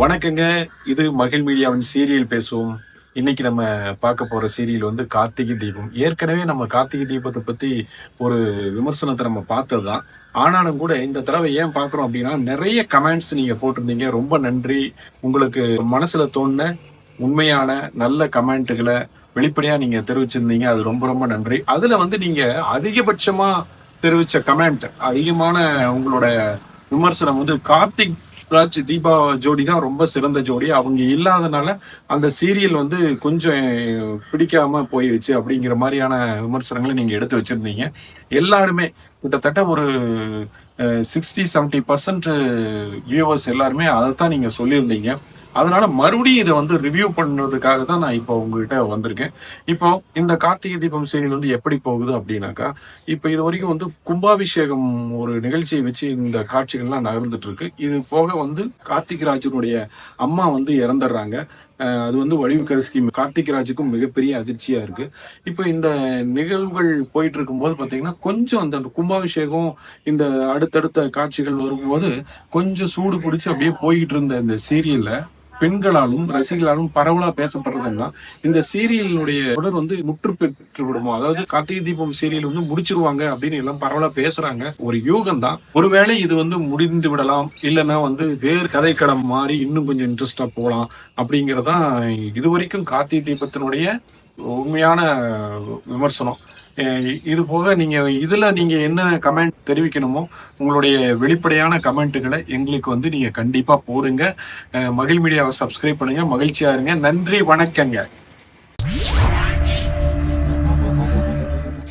வணக்கங்க. இது மகிழ் மீடியாவின் சீரியல் பேசுவோம். இன்னைக்கு நம்ம பார்க்க போற சீரியல் வந்து கார்த்திகை தீபம். ஏற்கனவே நம்ம கார்த்திகை தீபத்தை பத்தி ஒரு விமர்சனத்தை நம்ம பார்த்ததுதான். ஆனாலும் கூட இந்த தடவை ஏன் பார்க்குறோம் அப்படின்னா நிறைய கமெண்ட்ஸ் நீங்க போட்டிருந்தீங்க. ரொம்ப நன்றி. உங்களுக்கு மனசுல தோணுன உண்மையான நல்ல கமெண்ட்டுகளை வெளிப்படையா நீங்க தெரிவிச்சிருந்தீங்க. அது ரொம்ப ரொம்ப நன்றி. அதுல வந்து நீங்க அதிகபட்சமா தெரிவிச்ச கமெண்ட் அதிகமான உங்களோட விமர்சனம் வந்து கார்த்திக் ராஜ் தீபா ஜோடி தான் ரொம்ப சிறந்த ஜோடி. அவங்க இல்லாதனால அந்த சீரியல் வந்து கொஞ்சம் பிடிக்காம போயிருச்சு அப்படிங்கிற மாதிரியான விமர்சனங்களை நீங்க எடுத்து வச்சிருந்தீங்க. எல்லாருமே கிட்டத்தட்ட ஒரு சிக்ஸ்டி செவன்டி பர்சன்ட் வியூவர்ஸ் எல்லாருமே அதைத்தான் நீங்க சொல்லியிருந்தீங்க. அதனால மறுபடியும் இதை வந்து ரிவ்யூ பண்ணுறதுக்காக தான் நான் இப்போ உங்ககிட்ட வந்திருக்கேன். இப்போ இந்த கார்த்திகை தீபம் சீரியல் வந்து எப்படி போகுது அப்படின்னாக்கா இப்போ இது வரைக்கும் வந்து கும்பாபிஷேகம் ஒரு நிகழ்ச்சியை வச்சு இந்த காட்சிகள்லாம் நகர்ந்துட்டு இருக்கு இது போக வந்து கார்த்திக் ராஜனுடைய அம்மா வந்து இறந்துடுறாங்க. அது வந்து வடிவுக்கரசிக்கு கார்த்திக் ராஜுக்கும் மிகப்பெரிய அதிர்ச்சியா இருக்கு. இப்போ இந்த நிகழ்வுகள் போயிட்டு இருக்கும்போது பார்த்தீங்கன்னா கொஞ்சம் அந்த கும்பாபிஷேகம் இந்த அடுத்தடுத்த காட்சிகள் வரும்போது கொஞ்சம் சூடு பிடிச்சி அப்படியே போய்கிட்டு இருந்த இந்த சீரியல்ல பெண்களாலும் ரசிகர்களாலும் பரவலா பேசப்படுறதுன்னா இந்த சீரியலினுடைய தொடர் வந்து முற்று பெற்று விடுமோ? அதாவது கார்த்திகை தீபம் சீரியல் வந்து முடிச்சிருவாங்க அப்படின்னு எல்லாம் பரவலா பேசுறாங்க. ஒரு யூகம் தான் ஒருவேளை இது வந்து முடிந்து விடலாம் இல்லைன்னா வந்து வேறு கதைக்கடம் மாறி இன்னும் கொஞ்சம் இன்ட்ரெஸ்டா போகலாம் அப்படிங்கறதான் இது வரைக்கும் கார்த்திகை தீபத்தினுடைய உண்மையான விமர்சனம். இது போக நீங்கள் இதில் நீங்கள் என்ன கமெண்ட் தெரிவிக்கணுமோ உங்களுடைய வெளிப்படையான கமெண்ட்டுகளை எங்களுக்கு வந்து நீங்கள் கண்டிப்பாக போடுங்க. மகிழ் மீடியாவை சப்ஸ்கிரைப் பண்ணுங்கள் மகிழ்ச்சியாக இருங்க. நன்றி வணக்கங்க.